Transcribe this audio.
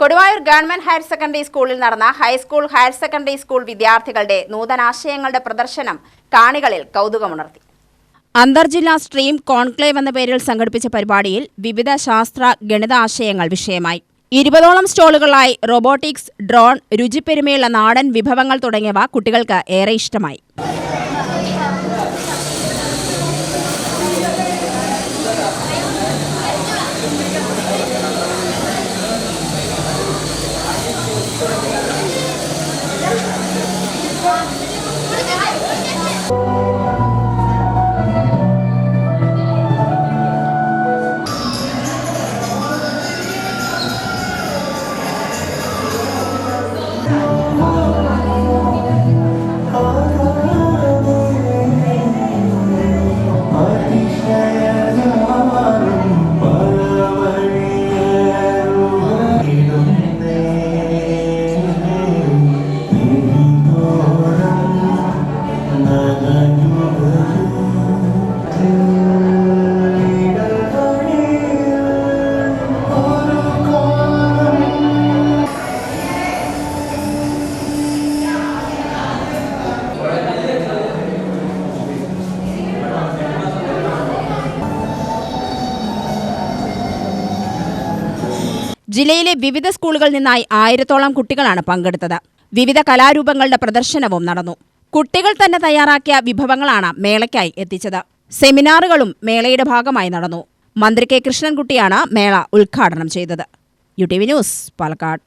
Koduvayur government higher secondary സ്കൂളിൽ നടന്ന high school higher secondary school വിദ്യാർത്ഥികളുടെ നൂതനാശയങ്ങളുടെ പ്രദർശനം കാണികളിൽ കൗതുകമുണർത്തി. അന്തർജില്ലാ സ്ട്രീം കോൺക്ലേവ് എന്ന പേരിൽ സംഘടിപ്പിച്ച പരിപാടിയിൽ വിവിധ ശാസ്ത്ര ഗണിത ആശയങ്ങൾ വിഷയമായി. ഇരുപതോളം സ്റ്റോളുകളായി റോബോട്ടിക്സ് ഡ്രോൺ രുചിപ്പെരുമയുള്ള നാടൻ വിഭവങ്ങൾ തുടങ്ങിയവ കുട്ടികൾക്ക് ഏറെ ഇഷ്ടമായി. ജില്ലയിലെ വിവിധ സ്കൂളുകളിൽ നിന്നായി ആയിരത്തോളം കുട്ടികളാണ് പങ്കെടുത്തത്. വിവിധ കലാരൂപങ്ങളുടെ പ്രദർശനവും നടന്നു. കുട്ടികൾ തന്നെ തയ്യാറാക്കിയ വിഭവങ്ങളാണ് മേളയ്ക്കായി എത്തിച്ചത്. സെമിനാറുകളും മേളയുടെ ഭാഗമായി നടന്നു. മന്ത്രി കെ കൃഷ്ണൻകുട്ടിയാണ് മേള ഉദ്ഘാടനം ചെയ്തത്. U T V news Palakkad.